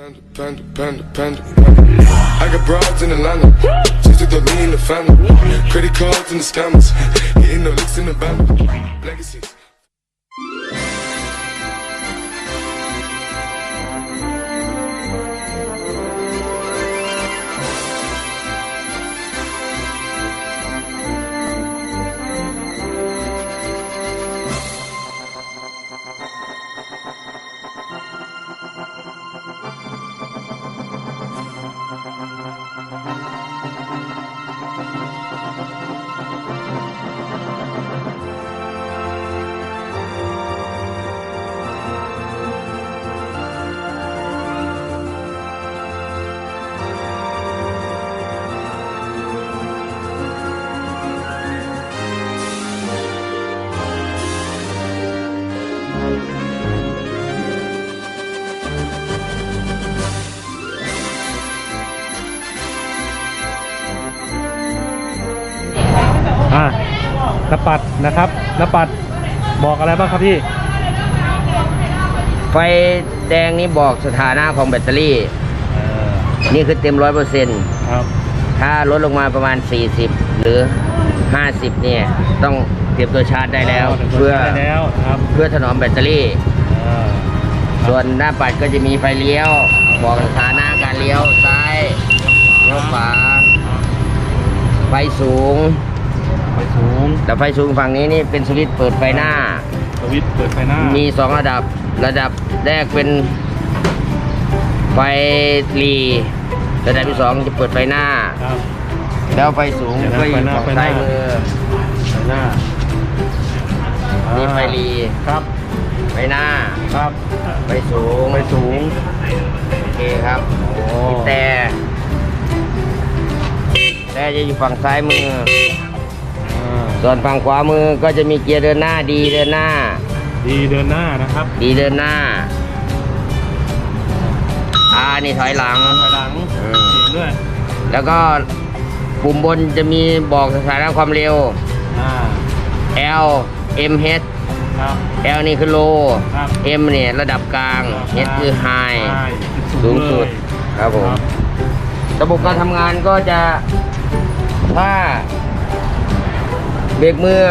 Panda, panda, panda, panda. I got broads in Atlanta. Just to throw me in the family. Credit cards and the scammers. Hitting the licks in the band. Legacies. นปัดนะครับนปัดบอกอะไรบ้างครับพี่ ไฟแดงนี้บอกสถานะของแบตเตอรี่เอ่อนี่คือเต็มร้อยเปอร์เซ็นต์ครับ ถ้าลดลงมาประมาณ 40 หรือ 50 เนี่ย ต้องเตรียมตัวชาร์จได้แล้ว เพื่เพื่ออได้แล้วนะครับเพื่อถนอมแบตเตอรี่เอ่อส่วนหน้าปัดก็จะมีไฟเลี้ยว บอกสถานะการเลี้ยวซ้ายเลี้ยวขวาไฟสูง ไฟสูงแต่ไฟสูงฝั่งนี้นี่เป็นสวิตช์เปิดไฟหน้า สวิตช์เปิดไฟหน้า มีสองระดับ ระดับแรกเป็นไฟรีระดับที่สองจะเปิดไฟหน้า ครับ แล้วไฟสูงเดี๋ยวนะก็อยู่ไฟหน้าฝั่งไฟหน้า ซ้ายมือไฟหน้านี่นี่ไฟรีครับ ไฟหน้า ครับไฟสูง ไฟสูง โอเคครับ โอ้มีแต่แต่จะอยู่ฝั่งซ้ายมืออ่า ส่วนฝั่งขวามือก็จะมีเกียร์เดินหน้าดีเดินหน้า ดีเดินหน้านะครับดีเดินหน้า อ่านี่ถอยหลัง ถอยหลังอืม เสียงด้วยแล้วก็ปุ่มบนจะมีบอกสถานะความเร็ว อ่า L M H ครับ L นี่คือ low ครับ M เนี่ยระดับกลาง H คือ high ใช่สูงสุด เลยครับผมครับระบบการทำงานก็จะถ้า เบรกมือ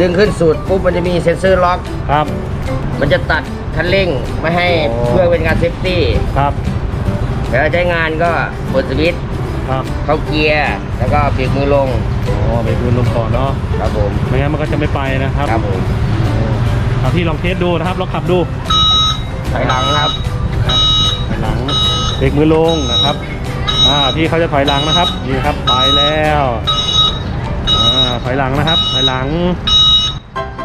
ดึงขึ้นสุดปุ๊บมันจะมีเซ็นเซอร์ล็อก ครับ มันจะตัดคันเร่งไม่ให้โอ้ เพื่อเป็นการเซฟตี้ครับ เวลาใช้งานก็กดสวิตช์ครับเข้าเกียร์แล้วก็เบรกมือลงอ๋อไปดูลมก่อนเนาะ ครับผมไม่งั้นมันก็จะไม่ไปนะครับครับผมเอาพี่ลองเทสดูนะครับลองขับดูถอยหลังครับ ถอยหลังเบรกมือลงนะครับ อ่าพี่เขาจะถอยหลังนะครับ นี่ครับไปแล้วอ่า ถอยหลังนะครับ ถอยหลัง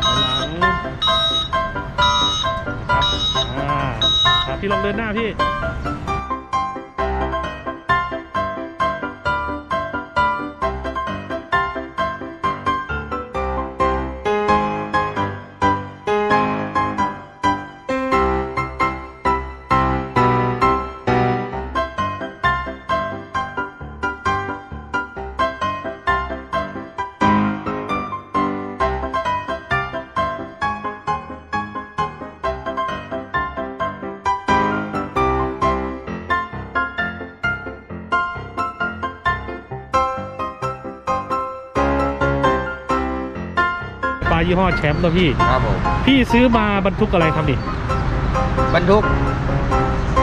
ถอยหลังนะครับอ่าครับพี่ลองเดินหน้าพี่ ยี่ห้อแชมป์ตัวพี่ ครับผมพี่ซื้อมาบรรทุกอะไรครับนี่บรรทุก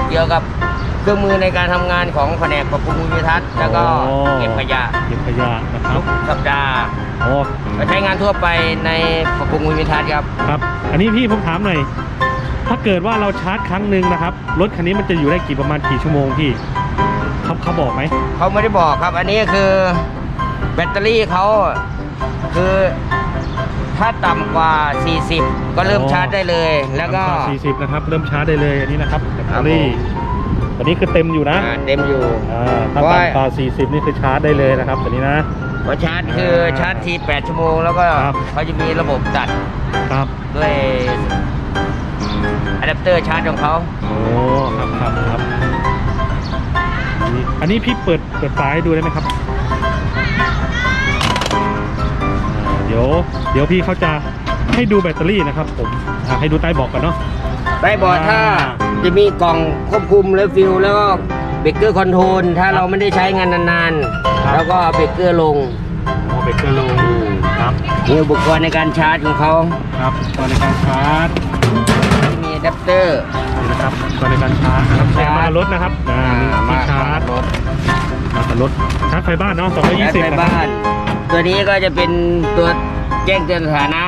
เกี่ยวกับเครื่องมือในการทำงานของแผนกปรับปรุงภูมิทัศน์แล้วก็โอ้เก็บขยะเก็บขยะนะครัทุบกสัปดาห์โอ้ไปใช้งานทั่วไปในปรับปรุงภูมิทัศน์ครับครับ อันนี้พี่ผมถามหน่อยถ้าเกิดว่าเราชาร์จครั้งหนึ่งนะครับรถคันนี้มันจะอยู่ได้กี่ประมาณกี่ชั่วโมงพี่เขาเขาบอกไหมเขาไม่ได้บอกครับ อันนี้คือแบตเตอรี่เขาคือ ถ้าต่ำกว่า 40 ก็เริ่มชาร์จได้เลย แล้วก็สี่สิบนะครับ เริ่มชาร์จได้เลยอันนี้นะครับแบตเตอรี่ครับอันนี้คือเต็มอยู่นะอ่าเต็มอยู่ อ่าถ้าเพราะว่าต่ำกว่าสี่สิบนี่คือชาร์จได้เลยนะครับตัวนี้นะพอชาร์จคือชาร์จที 8 ชั่วโมง แล้วก็ครับ เขาจะมีระบบตัดครับ ด้วยอะแดปเตอร์ชาร์จของเขา โอ้ ครับครับครับ อันนี้อันนี้พี่เปิดเปิดฝาให้ดูได้ไหมครับ ดี๋ยว เดี๋ยวพี่เขาจะให้ดูแบตเตอรี่นะครับ ผมอ่าให้ดูใต้เบอกกันเนาะได้บอร์ดถ้าอ่าจะมีกล่องควบคุมและฟิลแล้วก็เบรกเกอร์คอนโทรลถ้าเราไม่ได้ใช้งานนานครับ ๆ แล้วก็เอาเบรกเกอร์ลงโอ้เบรกเกอร์ลงครับมีอุปกรณ์ในการชาร์จของเขาครับตัวในการชาร์จมีอะแดปเตอร์ นี่นะครับตัวในการชาร์จนะครับใช้มากับรถนะครับอ่ามีที่ชาร์จรถมากับรถชาร์จไฟบ้านเนาะแบต220ไฟนะครับ บ้าน ตัวนี้ก็จะเป็นตัวแจ้งเตือนสถานะ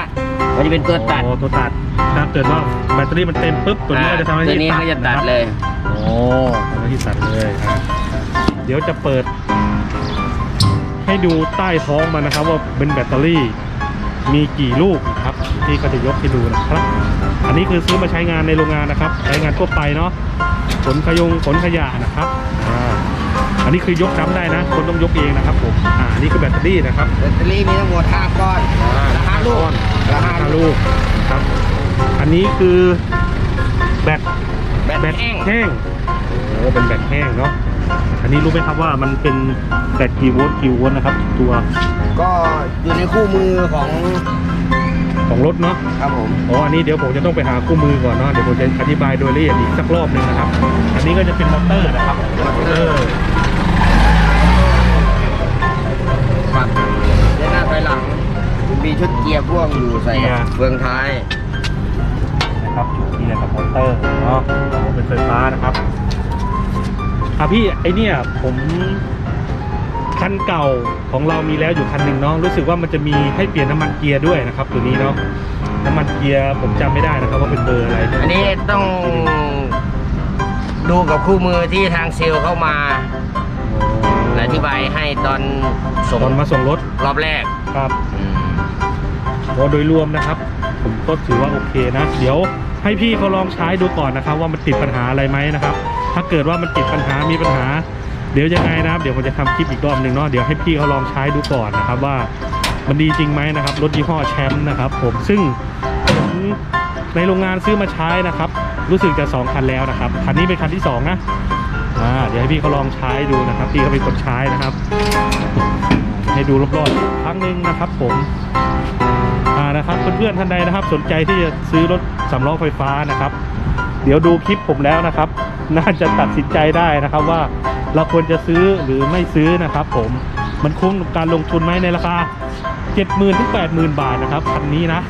มันจะเป็นตัวตัด โอ้ตัวตัดถ้าเกิดว่าแบตเตอรี่มันเต็มปุ๊บตัวนี้ก็จะทำหน้าตัวที่นี้ตัดก็จะตัดนครับเลย โอ้ทำหน้าที่ตัดเลยอะเดี๋ยวจะเปิด ให้ดูใต้ท้องมันนะครับ ว่าเป็นแบตเตอรี่มีกี่ลูกนะครับ ที่ก็จะยกให้ดูนะครับ อันนี้คือซื้อมาใช้งานในโรงงานนะครับ ใช้งานทั่วไปเนาะขนขยงขนขยะนะครับอ่าอั นนี้คือยกซ้ำได้นะ คนต้องยกเองนะครับผมอ่าอันนี้คือแบตเตอรี่นะครับแบตเตอรี่มีทั้งหมด5ก้อนละห้าลูกละห้าห้าลูกลูกนะครับอันนี้คือแบตแบตแบตแห้งแห้งโอ้เป็นแบตแห้งเนาะอันนี้รู้ไหมครับว่ามันเป็นแบตกี่โวลต์กี่โวลต์นะครับ ตัวก็อยู่ในคู่มือของของรถเนาะครับผมอ๋ออันนี้เดี๋ยวผมจะต้องไปหาคู่มือก่อนเนาะเดี๋ยวผมจะอธิบายโดยละเอียดอีกสักรอบหนึ่งนะครับ อันนี้ก็จะเป็นมอเตอร์นะครับมอเตอร์ ชุดเกียร์พ่วงอยู่ใส่เฟืองท้ายนะครับจุดเกียร์กับมอเตอร์เนาะโอ้เป็นไฟฟ้านะครับอะพี่ไอเนี่ยผมคันเก่าของเรามีแล้วอยู่คันหนึ่งเนาะรู้สึกว่ามันจะมีให้เปลี่ยนน้ำมันเกียร์ด้วยนะครับ ตัวนี้เนาะน้ำมันเกียร์ผมจำไม่ได้นะครับว่าเป็นเบอร์อะไรอันนี้ต้องดูกับคู่มือที่ทางเซลล์เข้ามาอธิบายให้ตอนส่งตอนมาส่งรถรอบแรกครับ อืมโดยรวมนะครับ ผมก็ถือว่าโอเคนะ เดี๋ยวให้พี่เขาลองใช้ดูก่อนนะครับ ว่ามันติดปัญหาอะไรไหมนะครับ ถ้าเกิดว่ามันติดปัญหามีปัญหา เดี๋ยวยังไงนะครับเดี๋ยวผมจะทำคลิปอีกรอบหนึ่งเนาะเดี๋ยวให้พี่เขาลองใช้ดูก่อนนะครับว่ามันดีจริงไหมนะครับรถยี่ห้อแชมป์นะครับ ผมซึ่งผมในโรงงานซื้อมาใช้นะครับ รู้สึกจะสองคันแล้วนะครับคันนี้เป็นคันที่สองนะอ่าเดี๋ยวให้พี่เขาลองใช้ดูนะครับ พี่เขาเป็นคนใช้นะครับ ให้ดูรอบๆอีกครั้งหนึ่งนะครับ ผม นะครับเพื่อนๆท่านใดนะครับ สนใจที่จะซื้อรถสำล้อไฟฟ้านะครับ เดี๋ยวดูคลิปผมแล้วนะครับ น่าจะตัดสินใจได้นะครับว่าเราควรจะซื้อหรือไม่ซื้อนะครับ ผมมันคุ้มกับการลงทุนไหมในราคา 70,000ถึง80,000 บาทนะครับคันนี้นะ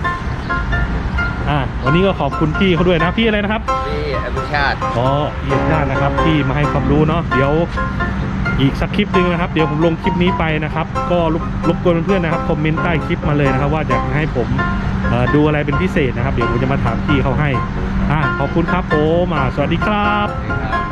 อ่าวันนี้ก็ขอบคุณพี่เขาด้วยนะพี่อะไรนะครับที่อภิชาติอ๋อเอียดญาตินะครับที่มาให้ความรู้เนาะเดี๋ยว อีกสักคลิปหนึ่งนะครับ เดี๋ยวผมลงคลิปนี้ไปนะครับ ก็รบกวนเพื่อนๆนะครับคอมเมนต์ใต้คลิปมาเลยนะครับ ว่าอยากให้ผมดูอะไรเป็นพิเศษนะครับ เดี๋ยวผมจะมาถามพี่เขาให้อ่าขอบคุณครับผมสวัสดีครับ